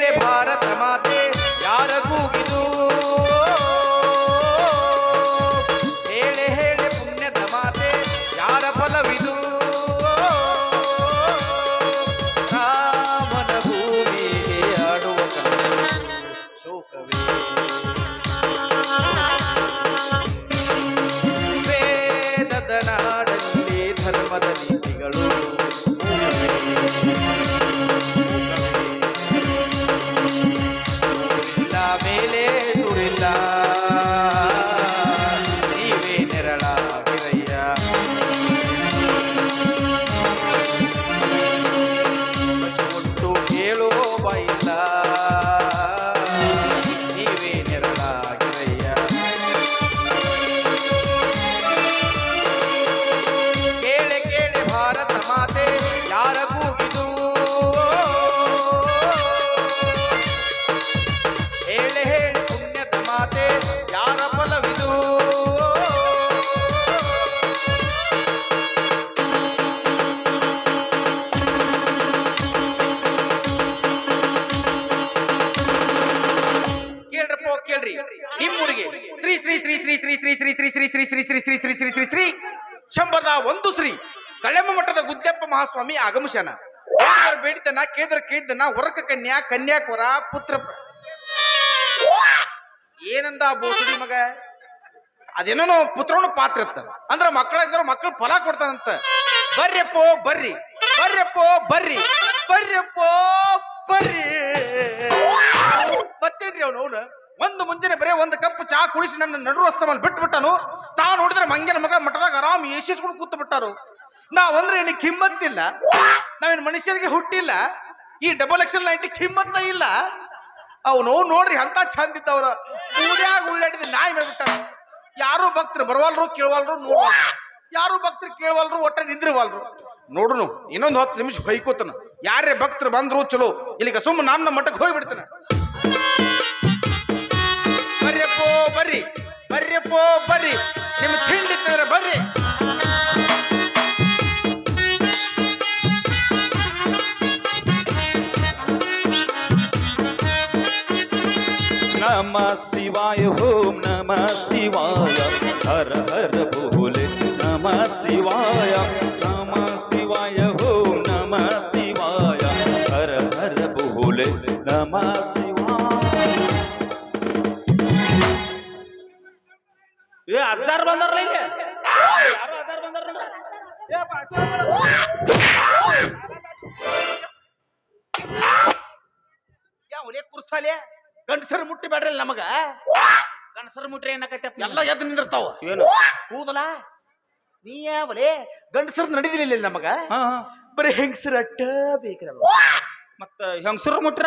मेरे भारत माते यार की ಮಹಾಸ್ವಾಮಿ ಆಗಮಶನ ಬೇಡಿದ್ದನ ಕೇದ್ರ ಕೇಳಿದನ ಹೊರಕ ಕನ್ಯಾ, ಕನ್ಯಾಕುರ, ಪುತ್ರ ಏನಂದ ಬೋಸಡಿ ಮಗ? ಅದೇನೋ ಪುತ್ರನು ಪಾತ್ರ ಇತ್ತ ಅಂದ್ರ ಮಕ್ಕಳಾಗಿದ್ರ ಮಕ್ಕಳು ಫಲ ಕೊಡ್ತಾನಂತ. ಬರ್ರಿಯಪ್ಪೋ ಬರ್ರಿ. ಬರ್ರಿಯಪ್ಪೋ ಬರ್ರಿ. ಬರ್ರಿಯಪ್ಪೋ ಬರ್ರಿ. ಮತ್ತೇನ್ರಿ ಅವನು ಅವನು? ಒಂದು ಮುಂಜಾನೆ ಬರೀ ಒಂದು ಕಪ್ ಚಾ ಕುಡಿಸಿ ನನ್ನ ನಡು ರಸ್ತಮಲ್ಲಿ ಬಿಟ್ಟು ಬಿಟ್ಟನು ತಾ ನೋಡಿದ್ರೆ ಮಂಗನ ಮಗ ಮಠದಾಗ ಆರಾಮ್ ಏಸಿಸ್ಕೊಂಡು ಕೂತು ಬಿಟ್ಟಾರು ನಾವಂದ್ರೆ ಏನು ಕಿಮ್ಮತ್ತಿಲ್ಲ? ನಾವೇನು ಮನುಷ್ಯರಿಗೆ ಹುಟ್ಟಿಲ್ಲ? ಈ ಡಬಲ್ ಎಕ್ಸೆಲ್ ನೈಂಟಿ ಕಿಮ್ಮತ್ತ ಇಲ್ಲ? ಅವನು ನೋಡ್ರಿ ಅಂತ ಚಂದ ಇದ್ದವ್ರ. ಕೂಡ್ಯಾಗ ಉಳ್ಳಾಡಿದ ನಾಯಿ ಮೇಲ್ಬಿಟ್ಟಾರ ಯಾರು ಭಕ್ತರು ಬರವಲ್ರು, ಕೇಳವಲ್ರು ನೋಡಿ ಯಾರು ಭಕ್ತರು, ಕೇಳವಲ್ರು ಒಟ್ಟ ನಿಂದ್ರಿವಲ್ರು. ನೋಡುನು ಇನ್ನೊಂದು ಹತ್ತು ನಿಮಿಷ ಹೊಯ್ಕೋತನ. ಯಾರೇ ಭಕ್ತರು ಬಂದ್ರು ಚಲೋ, ಇಲ್ಲಿಗ ಸುಮ್ಮ ನಾನು ನಮ್ಮ ಮಠಕ್ಕೆ ಹೋಗ್ಬಿಡ್ತೇನೆ. ಬರ್ರಿಯಪ್ಪೋ ಬರ್ರಿ. ಬರ್ರಿಯಪ್ಪೋ ಬರ್ರಿ. ನಿಮ್ ತಿಂಡಿ ಬರ್ರಿ. நம சிவாய ஓம் நம சிவாய ஹர ஹர போ ಗಣಸರ್ ಏನಕತ್ತೆ ಎಲ್ಲ ಎದ್ದು ನಿಂದಿರ್ತಾವ. ಏನು? ಕೂದಲ? ನೀ ಯಾವಲೇ ಗಂಡಸರ್ ನಡಿದಿಲ್ಲ ನಮಗ? ಹಾ ಹಾ. ಬರೀ ಹೆಂಗಸರ್ ಅಟ್ಟ ಬೇಕ್ರ ಮತ್ತ ಹೆಂಗಸರು ಮುಟ್ರ?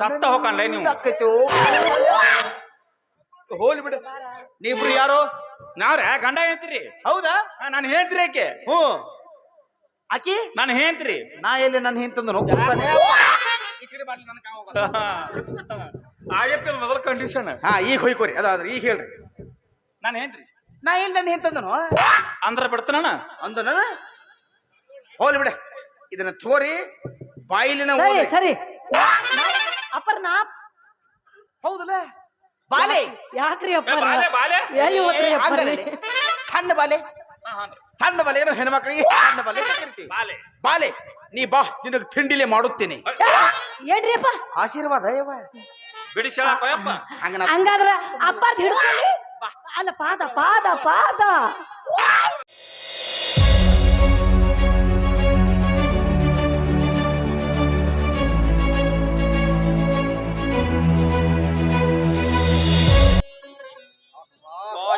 ಸತ್ತ ಹೋಗಲ್ಲ ನೀವು. ಹೋಲಿ ಬಿಡು. ನೀಬ್ರು ಯಾರು? ನಾವ್ರ ಗಂಡ ಹೇಳ್ತೀರಿ ಹೌದಾ? ನಾನು ಹೇಳ್ತೀರಿ ಆಕೆ. ಹ್ಞೂ. ಆಕಿ? ನಾನು ಹೇಳ್ತೀರಿ ನಾ ಎಲ್ಲಿ ನನ್ನ ಹಿಂತಂದನು ಕುರ್ಸಾಲೆ ಆಗೈತಿ ಮೊದಲ ಕಂಡೀಷನ್ ಹಾ ಈಗ ಹೊಯ್ಕೋರಿ ಅದಾದ್ರೆ ಈಗ ಹೇಳ್ರಿ. ನಾನು ಏನ್ರಿ ನಾ ಏನ್ ನನ್ನ ಹಿಂತಂದನು ಅಂದ್ರ ಬಿಡ್ತಾನ ಅಂದನ? ಹೋಲಿ ಬಿಡ. ಇದನ್ನ ತೋರಿ ಬಾಯಿಲಿನ ಸರಿ. ಸರಿ. ಅಪ್ಪರ್ ನಾ ಹೌದಲ್ಲ? ಬಾಲೆ. ಯಾಕ್ರಿ ಅಪ್ಪರ್ ಬಾಲೆ, ಬಾಲೆ. ಎಲ್ಲಿ ಅಪ್ಪರ್. ಸಣ್ಣ ಬಾಲೆ. ಸಣ್ಣ ಬಾಲೆ ಏನೋ ಹೆಣ್ಮಕ್ಳಿಗೆ ಸಣ್ಣ ಬಾಲೆ ಬಾಲೆ. ಬಾಲೆ. ನೀ ಬಾ ನಿನಗೆ ತಿಂಡಿಲೆ ಮಾಡುತ್ತೇನೆ. ಏನ್ರಿ ಅಪ್ಪ ಆಶೀರ್ವಾದ ಯವ್ವ. ಬಿಡಿಸಳ ಕೊಯಪ್ಪ. ಹಂಗ ಹಂಗಾದ್ರ ಅಪ್ಪ ಹಿಡ್ಕೊಳ್ಳಿ. ಅಲ್ಲ ಪಾದ ಪಾದ ಪಾದ.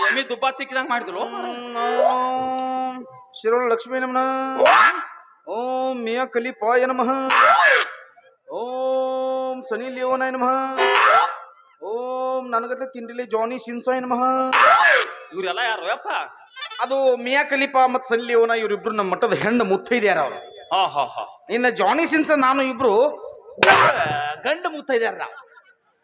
ಎಮ್ಮಿ ತುಪ್ಪ ಸಿಕ್ಕಿದಂಗ ಮಾಡಿದ್ರು ಶಿರೋಳ ಲಕ್ಷ್ಮೀ ನಮನ. ಓಂ ಮಿಯಾ ಕಲಿಪಾಯ ನಮಃ. ಓಂ ಸನಿ ಲಿಯೋನಾಯ ನಮಃ. ಓಂ ನನಗತ್ಲೆ ತಿಂಡಿಲಿ ಜಾನಿ ಸಿನ್ಸಾಯ ನಮಃ ಇವ್ರೆಲ್ಲ ಯಾರು ಯಪ್ಪ? ಅದು ಮಿಯಾ ಕಲಿಪಾ ಮತ್ತು ಸಲ್ಲಿ ಅವನ ಇವರಿಬ್ರು ನಮ್ಮ ಮಠದ ಹೆಣ್ಣು ಮುತ್ತೈದ್ಯಾರ ಅವ್ರು. ಹಾ ಹಾ ಹಾ. ಇನ್ನ ಜಾನಿ ಸಿನ್ಸ ನಾನು ಇಬ್ರು ಗಂಡು ಮುತ್ತೈದ್ಯಾರ ನಾವು.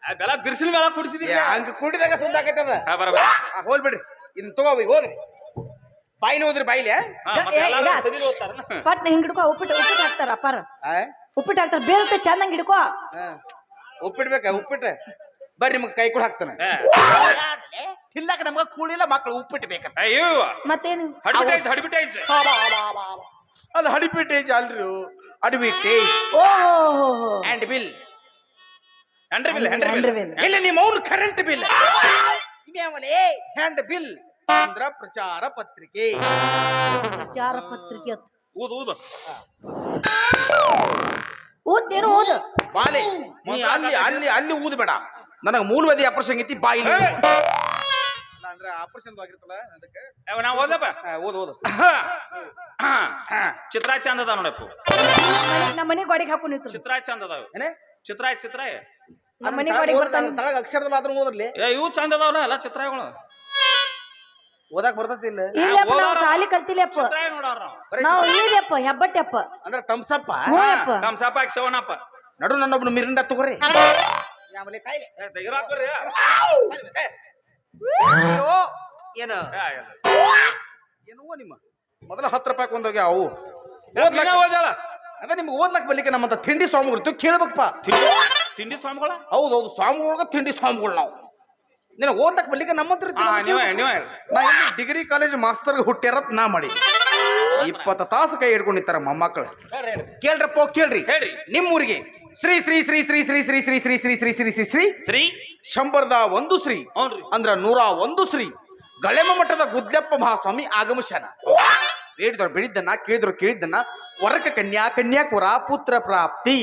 ಅದೆಲ್ಲ ಬೆಲ ಮೇಲೆ ಬೆಲ ಕುಡಿಸಿದ್ರಿ ಹಂಗ ಕುಡಿದಾಗ ಸುದ್ದ ಆಕೈತದ ಹಾ ಬರಬರ ಆ, ಹೋಲ್ಬಿಡ್ರಿ ಇದನ್ನ ತಗೋವಿ ಹೋದ್ರಿ. ಬಾಯಿಲಿ ಹೋದ್ರಿ ಬಾಯಿಲಿ ಪಟ್ನ ಹಿಂಗ್ ಹಿಡ್ಕೋ ಉಪ್ಪಿಟ್ಟು ಉಪ್ಪಿಟ್ಟು ಹಾಕ್ತಾರ ಅಪ್ಪಾರ. ಆ? ಉಪ್ಪಿಟ್ಟು ಹಾಕ್ತಾರ ಬೇರೆ ಚಂದಂಗ್ ಹಿಡ್ಕೋ. ಹಾ. ಉಪ್ಪಿಟ್ಟು ಬೇಕಾ ಉಪ್ಪಿಟ್ಟು ಬರ್ರಿ ನಿಮ್ಗೆ ಕೈ ಕೂಡ ಹಾಕ್ತಾನೆ. ಏ, ತಿನ್ನಕ ನಮ್ಗ ಕೂಳಿಲ್ಲ ಮಕ್ಕಳು ಉಪ್ಪಿಟ್ಟು ಬೇಕಂತ ಅಯ್ಯೋ. ಮತ್ತೇನು? ಹಡ್ಬಿಟೈಸ್ ಹಡ್ಬಿಟೈಸ್. ಅದು ಹಡಿಪಿಟೇಜ್ ಅಲ್ರಿ ಅಡ್ಬಿಟೇಜ್ ಓ ಹೋ ಹೋ ಹೋ. ಅಂಡ್ ಬಿಲ್ ಹ್ಯಾಂಡ್ರ ಬಿಲ್ ಹಂಡ್ರಿ ಬಿಲ್. ಇಲ್ಲ ನಿಮ್ಮ ಅವ್ನ ಕರೆಂಟ್ ಬಿಲ್ ಹ್ಯಾಂಡ್ ಬಿಲ್ ಅಂದ್ರ ಪ್ರಚಾರ ಪತ್ರಿಕೆ. ಪ್ರಚಾರ ಪತ್ರಿಕೆ ಅಂತ ಊದು ಊದು ಓದ್ತೇನು ಓದು? ಬಾಲೆ ನೀ ಅಲ್ಲಿ ಅಲ್ಲಿ ಅಲ್ಲಿ ಊದ್ಬೇಡ. ನನಗ ಮೂಲವಾದಿ ಆಪರೇಷನ್ ಐತಿ ಬಾಯಿ ಏ, ಅಂದ್ರೆ ಆಪರೇಷನ್ ಆಗಿರ್ತಲ್ಲ ಅದಕ್ಕೆ. ನಾ ಓದಪ್ಪ. ಓದು ಓದು. ಹಾ. ಚಿತ್ರ ಚಂದ ಅದಾವ ನೋಡಪ್ಪ. ನಮ್ಮ ಮನೆ ಗೋಡೆಗೆ ಹಾಕು ನಿಂತು ಚಿತ್ರ ಚಂದ ಅದಾವ. ಏನೇ? ಚಿತ್ರ ಚಿತ್ರ ನಮ್ಮ ಮನೆ ಗೋಡೆಗೆ ಬರ್ತಾನೆ. ತಳಗ ಅಕ್ಷರದಲ್ಲಿ ಆದ್ರೂ ಓದ್ರಲ್ಲಿ ಏ ಇವು ಚಂದ ಅದಾವಲ್ಲ ಎಲ್ಲ ಚಿತ್ರಗಳು ಓದಾಕ ಬರ್ತೈತಿ ಇಲ್ಲ. ಇಲ್ಲಪ್ಪ ನಾವು ಸಾಲಿ ಕಲ್ತಿಲ್ಲಪ್ಪ ಚಿತ್ರ ನೋಡವ್ರ ನಾವು. ನಾವು ಹೆಬ್ಬಟ್ಟೆಪ್ಪ. ಅಂದ್ರೆ ತಮ್ಸಪ್ಪ ತಮ್ಸಪ್ಪ ಶಿವನಪ್ಪ. ನಡು ನನ್ನೊಬ್ನು ಮಿರಿಂಡ ತಗೋರಿ. ಆಮೇಲೆ ಕಾಯಿಲೆ. ಅಯ್ಯೋ ಏನು? ಏನೋ ನಿಮ್ಮ? ಮೊದಲ ಹತ್ತು ರೂಪಾಯಿ ಕೊಂದೋಗಿ ಅವು. ಅದೇ ನೀನೇ ಓದ್ಯಾಳ? ಅದ ನಿಮ್ಗೆ ಓದ್ಲಕ್ ಬರ್ಲಿಕ್ಕೆ ನಮ್ಮಂತ ತಿಂಡಿ ಸ್ವಾಮಿಗಳು. ಕೇಳ್ಬೇಕಪ್ಪ. ತಿಂಡಿ ತಿಂಡಿ ಸ್ವಾಮಿಗಳ? ಹೌದು ಸ್ವಾಮಿಗಳ್ಗ ತಿಂಡಿ ಸ್ವಾಮಿಗಳು ನಾವು. ನಿನಗೆ ಓದ್ಲಕ್ ಬರ್ಲಿಕ್ಕೆ ನಮ್ಮಂತ್ರ ಹಾ ನೀವೇ ನೀವೇ. ನಾ ಇಲ್ಲಿ ಡಿಗ್ರಿ ಕಾಲೇಜ್ ಮಾಸ್ತರ್ ಹುಟ್ಟಿರತ್ ನಾ ಮಾಡಿ. ಇಪ್ಪತ್ತು ತಾಸು ಕೈ ಹಿಡ್ಕೊಂಡಿರ್ತಾರ ಮೊಮ್ಮಕ್ಕಳು. ಹೇಳ್ರಿ, ಹೇಳ್ರಿ. ಕೇಳ್ರಪ್ಪ ಕೇಳ್ರಿ. ಹೇಳ್ರಿ. ನಿಮ್ಮೂರಿಗೆ ಶ್ರೀ ಶ್ರೀ ಶ್ರೀ ಶ್ರೀ ಶ್ರೀ ಶ್ರೀ ಶ್ರೀ ಶ್ರೀ ಶ್ರೀ ಶ್ರೀ ಶ್ರೀ ಶ್ರೀ ಶ್ರೀ ಶ್ರೀ ಶಂಬರ್ದ ಒಂದು ಶ್ರೀ ಅಂದ್ರ ನೂರ ಒಂದು ಶ್ರೀ ಗಳೆಮ ಮಠದ ಗುದ್ಲೆಪ್ಪ ಮಹಾಸ್ವಾಮಿ ಆಗಮಶನ ಬೇಡಿದವ್ರು ಬೇಡಿದ್ದನ್ನ ಕೇಳಿದ್ರು ಕೇಳಿದ್ದನ್ನ ವರಕ ಕನ್ಯಾ ಕನ್ಯಾಕುರ ಪುತ್ರ ಪ್ರಾಪ್ತಿ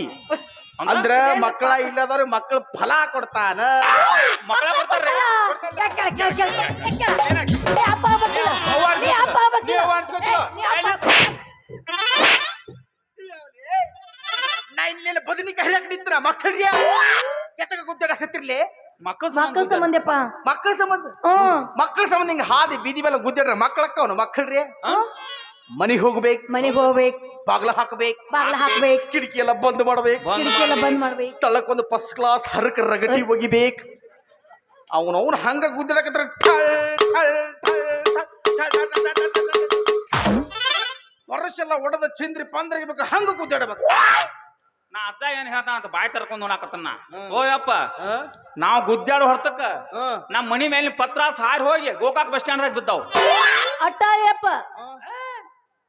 ಅಂದ್ರ ಮಕ್ಕಳ ಇಲ್ಲದವ್ರ ಮಕ್ಕಳ ಫಲ ಕೊಡ್ತಾನ ಮಕ್ಕಳ ಬರ್ತಾರ್ರಿ ಅಪ್ಪ ನೀ ಅಪ್ಪ. ಏ, ನೀ ಅಪ್ಪ ಇಲ್ಲೆಲ್ಲ ಬದನಿಕಾಯಿ ಹರಿಯಾಕ ನಿಂತ್ರ ಮಕ್ಕಳಿಗೆ ಎತ್ತಕ ಗುದ್ದಾಡಕತ್ತಿರ್ಲಿ ಮಕ್ಕಳ ಮಕ್ಕಳ ಸಂಬಂಧಪ್ಪ ಮಕ್ಕಳ ಸಂಬಂಧ ಹ್ಮ್ ಮಕ್ಕಳ ಸಂಬಂಧ ಹಿಂಗ ಹಾದಿ ಬೀದಿ ಮೇಲೆ ಗುದ್ದಾಡ್ರ ಮಕ್ಕಳಕ್ಕ ಅವನು ಮಕ್ಕಳ್ರಿ ಮನೆಗೆ ಹೋಗ್ಬೇಕು ಮನೆಗೆ ಹೋಗ್ಬೇಕು ಬಾಗ್ಲ ಹಾಕ್ಬೇಕು ಬಾಗ್ಲ ಹಾಕ್ಬೇಕು ಕಿಟಕಿ ಎಲ್ಲ ಬಂದ್ ಮಾಡ್ಬೇಕು ಕಿಟಕಿ ಎಲ್ಲ ಬಂದ್ ಮಾಡ್ಬೇಕು ತಳಕ್ ಒಂದು ಫಸ್ಟ್ ಕ್ಲಾಸ್ ಹರಕ ರಗಟಿ ಒಗಿಬೇಕು ಅವನು ಅವನು ಹಂಗ ಗುದ್ದಾಡಕತ್ರ ವರ್ಷ ಎಲ್ಲ ಒಡದ ಚಿಂದ್ರಿ ಪಂದ್ರಗಿಬೇಕು ಹಂಗ ಗುದ್ದಾಡಬೇಕು ನಾ ಅಜ್ಜ ಏನ್ ಹೇಳ್ತಾನ ಅಂತ ಬಾಯಿ ತರ್ಕೊಂಡ್ ನೋಡಾಕತ್ತನ್ನ ನಾ ಓ ಯಪ್ಪ ನಾವ್ ಗುದ್ದಾಡು ಹೊರತಕ್ಕ ನಮ್ ಮನಿ ಮೇಲಿನ ಪತ್ರ ಹಾರಿ ಹೋಗಿ ಗೋಕಾಕ್ ಬಸ್ ಸ್ಟ್ಯಾಂಡ್ ಬಿದ್ದಾವ್. ಅಟ್ಟ ನೋಡುವ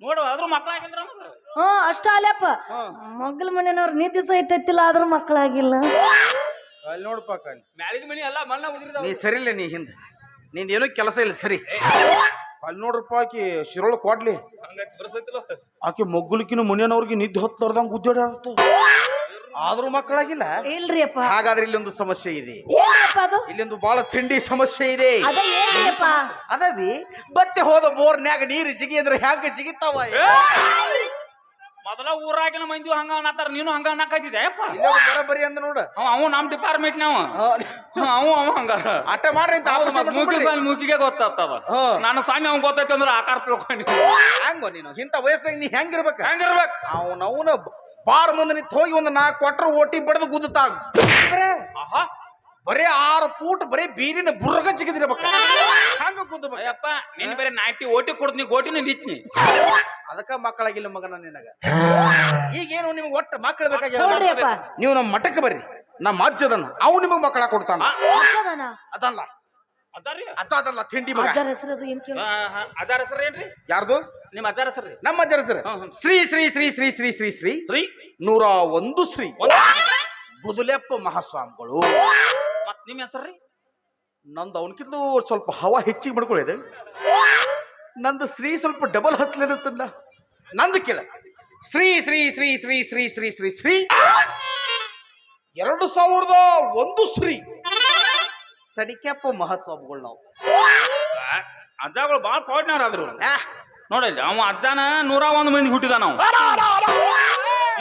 ನೋಡು ಅದ್ರ ಮಕ್ಕಳಾಗಿದ್ರ ಹ್ಮ್ ಅಷ್ಟ ಅಲ್ಲಪ್ಪ ಮಗ್ಲ ಮನೆಯವ್ರ ನಿದ್ದೆ ಸಹಿತೈತಿಲ್ಲ ಆದ್ರೂ ಮಕ್ಕಳಾಗಿಲ್ಲ ಅಲ್ಲಿ ನೋಡಪ್ಪ ಮ್ಯಾಲಿಗೆ ಮನಿ ಎಲ್ಲ ಮಣ್ಣ ಉದ್ರಿದಾವ. ನೀ ಸರಿ ಇಲ್ಲ ನೀ ಹಿಂದೆ. ನಿಂದ ಏನೂ ಕೆಲಸ ಇಲ್ಲ ಸರಿ. ಅಲ್ಲಿ ನೋಡ್ರಪ್ಪ ಆಕಿ ಶಿರೋಳ ಕೊಡ್ಲಿ. ಆಕಿ ಬರ್ಸೈತಿಲ್ಲ. ಆಕೆ ಮೊಗ್ಗುಲಿಕಿನ ಮುನಿಯನವ್ರಿಗೆ ನಿದ್ದೆ ಹೊತ್ತರ್ದಂಗ ಗುದ್ದಾಡ ಆದ್ರೂ ಮಕ್ಕಳಾಗಿಲ್ಲ? ಇಲ್ರಿ ಅಪ್ಪ ಹಾಗಾದ್ರೆ ಇಲ್ಲೊಂದು ಸಮಸ್ಯೆ ಇದೆ. ಏನ್ರಿಯಪ್ಪ ಅದು? ಇಲ್ಲೊಂದು ಬಹಳ ತಿಂಡಿ ಸಮಸ್ಯೆ ಇದೆ. ಅದ ಏನ್ರಿಯಪ್ಪ? ಅದವಿ ಬತ್ತೆ ಹೋದ ಬೋರ್ನ್ಯಾಗ ನೀರು ಜಿಗಿ ಅಂದ್ರೆ ಹ್ಯಾಂಗ ಜಿಗಿತಾವ? ಮೊದಲ ಊರಾಗಿನ ಮಂದಿ ಹಂಗ ಅನ್ನತ್ತಾರ ನೀನು ಹಂಗ ಅನ್ನಕತ್ತಿದ್ದೆ ಯಪ್ಪ ಇಲ್ಲೊಂದು ಬರಬರಿ ಅಂದ ನೋಡ. ಅವ ನಮ್ ಡಿಪಾರ್ಟ್ಮೆಂಟ್ ನಾವ ಅವ ಅವ ಹಂಗ. ಅಟ್ಟ ಮಾಡ್ರಿ ಮೂಕಿ ಸಾಲ ಮೂಕಿಗೆ ಗೊತ್ತಾಗ್ತದ ನನ್ನ ನಾನು ಸಾನಿ ಅವ್ನ್ ಗೊತ್ತೈತೆ ಅಂದ್ರೆ ಆಕಾರ ತಿಳ್ಕೊಂಡು. ಹಂಗ ನೀನು ಇಂತ ವಯಸ್ಸಾಗ ನೀ ಹೆಂಗಿರ್ಬೇಕು? ಹೆಂಗಿರ್ಬೇಕು ಅವನು ಬಾರ್ ಮುಂದೆ ನಿಂತ ಹೋಗಿ ಒಂದು ನಾಲ್ಕು ಕೊಟ್ರ ಓಟಿ ಬಡ್ದು ಗುದ್ದುತ್ತಾ ಬರೇ ಆಹಾ. ಬರೇ ಆರು ಫೂಟ್ ಬರೇ ಬೀರಿನ ಬುರ್ಗ ಜಿಗಿದಿರ್ಬೇಕ ಹಂಗ ಗುದ್ದಬೇಕು ಅಯ್ಯಪ್ಪ ನಿನ್ ಬೇರೆ ನಾಟಿ ಓಟಿ ಕೊಡ್ತೀನಿ ಗೋಟಿನ ನಿಂತೀನಿ ಅದಕ್ಕ ಮಕ್ಕಳಾಗಿಲ್ಲ ಮಗನ ನಿನಗ. ಈಗೇನು ನಿಮ್ಗೆ ಒಟ್ಟ ಮಕ್ಕಳು ನೋಡ್ರಿ ಬೇಕಾಗಿಲ್ಲ ಅಪ್ಪ. ನೀವು ನಮ್ಮ ಮಠಕ್ಕೆ ಬರ್ರಿ. ನಮ್ಮ ಅಜ್ಜದನ್ನ ಅವು ನಿಮಗ್ ಮಕ್ಕಳ ಕೊಡ್ತಾನ. ಅಜ್ಜದನ? ಅದಲ್ಲ. ಅದಾರಿ ಅಜ್ಜ ಅದಲ್ಲ ತಿಂಡಿ ಮಗ. ಅಜ್ಜರ ಹೆಸರು ಅದು ಏನ್ ಕೇಳ? ಅದಾರ ಹೆಸರು ಏನ್ರಿ? ಯಾರ್ದು? ನಿಮ್ಮ ಅದಾರ ಹೆಸರು ನಮ್ಮ ಅಜ್ಜರ ಹೆಸರು. ಹ್ಮ್, ಹ್ಮ್. ಶ್ರೀ ಶ್ರೀ ಶ್ರೀ ಶ್ರೀ ಶ್ರೀ ಶ್ರೀ ಶ್ರೀ ಶ್ರೀ ನೂರ ಒಂದು ಶ್ರೀ. ಒಂದು ಗುದುಲೆಪ್ಪ ಮಹಾಸ್ವಾಮಿಗಳು. ನಿಮ್ಮ ಹೆಸರ್ರಿ ನಂದು ಅವನಕ್ಕಿಂತ ಸ್ವಲ್ಪ ಹವಾ ಹೆಚ್ಚಿಗೆ ಮಾಡ್ಕೊಳ್ಳಿದೆ ನಂದು ಶ್ರೀ ಸ್ವಲ್ಪ ಡಬಲ್ ಹಚ್ಲಿರುತ್ತಲ್ಲ ನಂದು ಕೇಳ. ಶ್ರೀ ಶ್ರೀ ಶ್ರೀ ಶ್ರೀ ಶ್ರೀ ಶ್ರೀ ಶ್ರೀ ಶ್ರೀ. ಎರಡು ಸಾವಿರದ ಒಂದು ಶ್ರೀ. ಸಡಿಕ್ಯಪ್ಪ ಮಹಾಸ್ವಾಮಿಗಳು ನಾವು. ಅಜ್ಜಗಳು ಭಾಳ ಪೌಡ್ನಾರ ಆದ್ರು. ನೋಡಲ್ಲ ನೋಡಲ್ಲಿ ಅವ ಅಜ್ಜನ ನೂರ ಒಂದು ಮಂದಿ ಹುಟ್ಟಿದ ನಾವು